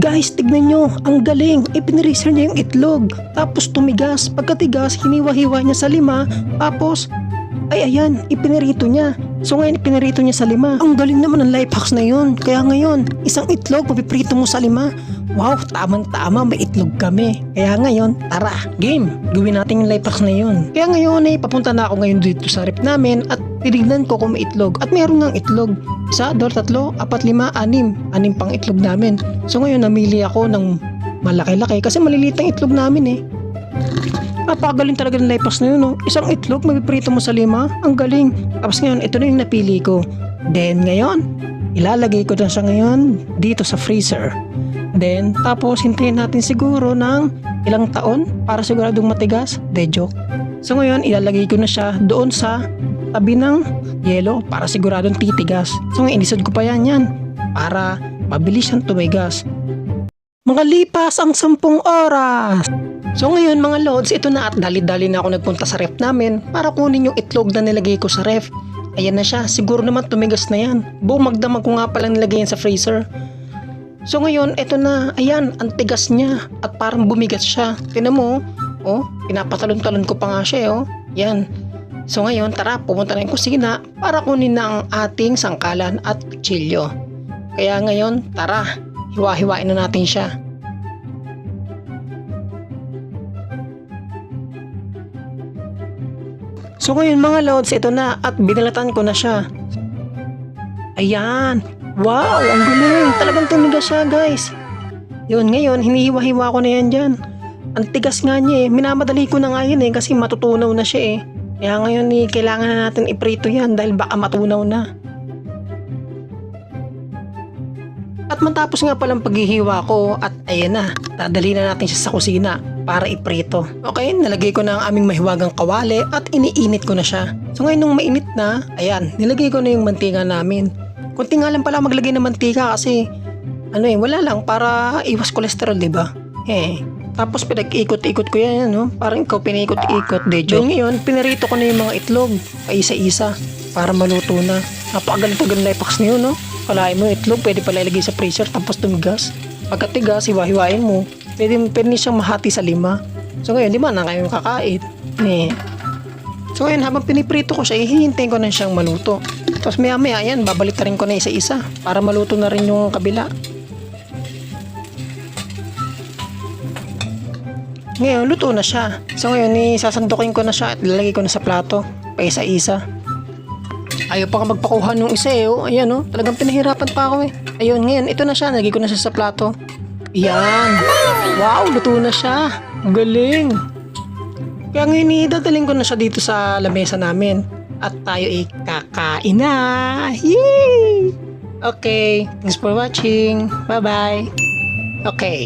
Guys, tignan nyo, ang galing. Ipinreser niya yung itlog. Tapos tumigas. Pagkatigas, hiniwa-hiwa niya sa lima. Tapos, ay ayan, ipinirito niya. So ngayon, ipinirito niya sa lima. Ang galing naman ng life hacks na yun. Kaya ngayon, isang itlog, mapiprito mo sa lima. Wow, tamang-tama, may itlog kami. Kaya ngayon, tara, game. Gawin natin yung life na yun. Kaya ngayon, eh, papunta na ako ngayon dito sa rep namin at tinignan ko kung may itlog. At meron ng itlog. Isa, dor, tatlo, apat, lima, anim. Anim pang itlog namin. So ngayon, namili ako ng malaki-laki kasi maliliit ang itlog namin eh. Napakagaling talaga ng life na yun, no? Isang itlog, mapiprito mo sa lima. Ang galing. Tapos ngayon, ito na yung napili ko. Then, ngayon, ilalagay ko na siya ngayon dito sa freezer. Then, tapos hintayin natin siguro ng ilang taon para siguradong matigas. De joke. So ngayon, ilalagay ko na siya doon sa tabi ng yelo para siguradong titigas. So ngayon, inisod ko pa yan yan para mabilis siyang tumigas. Mga lipas ang sampung oras. So ngayon mga lods, ito na at dali-dali na ako nagpunta sa ref namin para kunin yung itlog na nilagay ko sa ref. Ayan na siya, siguro naman tumigas na yan. Buong magdamag ko nga palang nilagay yan sa freezer. So ngayon, ito na, ayan, ang tigas niya at parang bumigas siya. Tinan mo, oh, pinapatalon-talon ko pa nga siya, oh. Yan. So ngayon, tara, pumunta na yung kusina para kunin na ang ating sangkalan at kutsilyo. Kaya ngayon, tara, hiwa-hiwain na natin siya. So ngayon mga lods, ito na at binalatan ko na siya. Ayan. Wow, ang galing. Talagang tumigas siya guys. Yun, ngayon, hinihiwa-hiwa ko na yan dyan. Ang tigas nga niya eh. Minamadali ko na nga yun eh kasi matutunaw na siya eh. Kaya ngayon eh, kailangan na natin iprito yan dahil baka matunaw na. At matapos nga palang paghihiwa ko at ayan na, dadali na natin siya sa kusina para iprito. Okay, nalagay ko na ang aming mahiwagang kawali at iniinit ko na siya. So ngayon nung mainit na, ayan, nilagay ko na yung mantika namin. Kunti nga lang pala maglagay ng mantika kasi ano eh, wala lang para iwas kolesterol, di ba? Eh, tapos pinag-ikot-ikot ko yan, no? Parang ikaw pinikot-ikot, de Then ngayon, pinarito ko na yung mga itlog, paisa-isa, para maluto na. Napakagaling-tagal na ipaks niyo, no? Kalahin mo itlog, pwede pala ilagay sa freezer tapos tumigas. Pagkatigas, hiwa-hiwain mo. Pwede, pwede siyang mahati sa lima. So ngayon, lima na kayo kakain. Eh. So ngayon, habang piniprito ko siya, hihintayin ko na siyang maluto. Tapos maya maya, ayan, babalik rin ko na isa-isa para maluto na rin yung kabila. Ngayon, luto na siya. So ngayon, isasandukin ko na siya at lalagay ko na sa plato. Pa isa-isa. Ayaw pa ka magpakuha nung isa eh. Oh. Ayan oh, talagang pinahirapan pa ako eh. Ayun, ngayon, ito na siya. Lagay ko na siya sa plato. Yan. Wow, luto na siya. Galing. Kaya ngayon, idadaling ko na siya dito sa lamesa namin. At tayo ay kakain na. Yay! Okay, thanks for watching. Bye-bye. Okay.